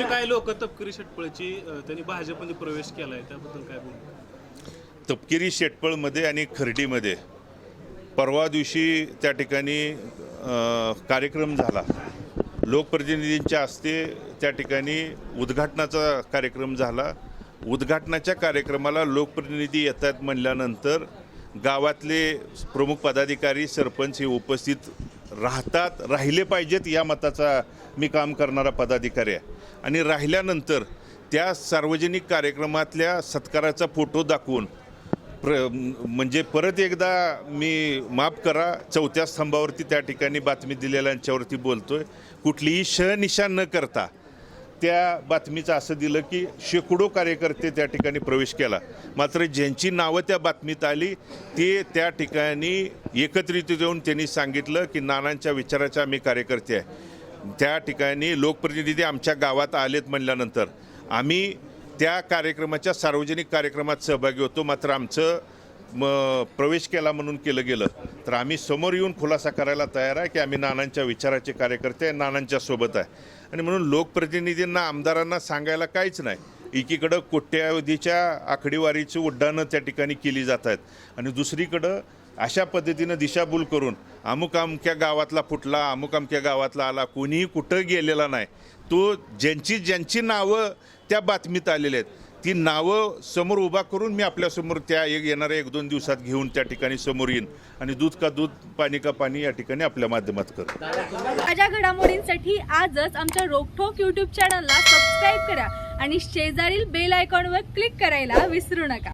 काही लोक तपकिरी शेटपळची त्यांनी भाजपमध्ये प्रवेश केला आहे त्याबद्दल काय बोल तपकिरी शेटपळमध्ये आणि खर्डीमध्ये परवा दिवशी त्या ठिकाणी कार्यक्रम झाला. लोकप्रतिनिधींच्या हस्ते त्या ठिकाणी उद्घाटनाचा कार्यक्रम झाला. उद्घाटनाच्या कार्यक्रमाला लोकप्रतिनिधी येतात म्हणल्यानंतर गावातले प्रमुख पदाधिकारी सरपंच हे उपस्थित राहतात राहिले पाहिजेत या मताचा मी काम करणारा पदाधिकारी आहे. आणि राहिल्यानंतर त्या सार्वजनिक कार्यक्रमातल्या सत्काराचा फोटो दाखवून प्र म्हणजे परत एकदा मी माफ करा चौथ्या स्तंभावरती त्या ठिकाणी बातमी दिलेल्यांच्यावरती आहे कुठलीही शहनिशा न करता त्या बातमीचं असं दिलं की शेकडो कार्यकर्ते त्या ठिकाणी प्रवेश केला. मात्र ज्यांची नावं त्या बातमीत आली ते त्या ठिकाणी एकत्रित येऊन त्यांनी सांगितलं की नानांच्या विचाराचे आम्ही कार्यकर्ते आहे. त्या ठिकाणी लोकप्रतिनिधी आमच्या गावात आलेत म्हणल्यानंतर आम्ही त्या कार्यक्रमाच्या सार्वजनिक कार्यक्रमात सहभागी होतो. मात्र आमचं म प्रवेश केला म्हणून केलं गेलं तर आम्ही समोर येऊन खुलासा करायला तयार आहे की आम्ही नानांच्या विचाराचे कार्यकर्ते आहे नानांच्या सोबत आहे. आणि म्हणून लोकप्रतिनिधींना आमदारांना सांगायला काहीच नाही. एकीकडं कोट्यावधीच्या आकडेवारीची उड्डाणं त्या ठिकाणी केली जात आहेत. आणि दुसरीकडं अशा पद्धतीनं दिशाभूल करून अमुक अमक्या गावातला फुटला अमुक अमक्या गावातला आला कोणीही कुठं गेलेला नाही तो ज्यांची ज्यांची नावं त्या बातमीत आलेल्या आहेत. ती नावं समोर उभा करून मी आपल्यासमोर त्या एक येणाऱ्या एक दोन दिवसात घेऊन त्या ठिकाणी समोर येईन. आणि दूध का दूध पाणी का पाणी या ठिकाणी आपल्या माध्यमात करतो. ताज्या घडामोडींसाठी आजच आमच्या रोखोक यूट्यूब चॅनलला सबस्क्राईब करा आणि शेजारील बेल आयकॉनवर क्लिक करायला विसरू नका.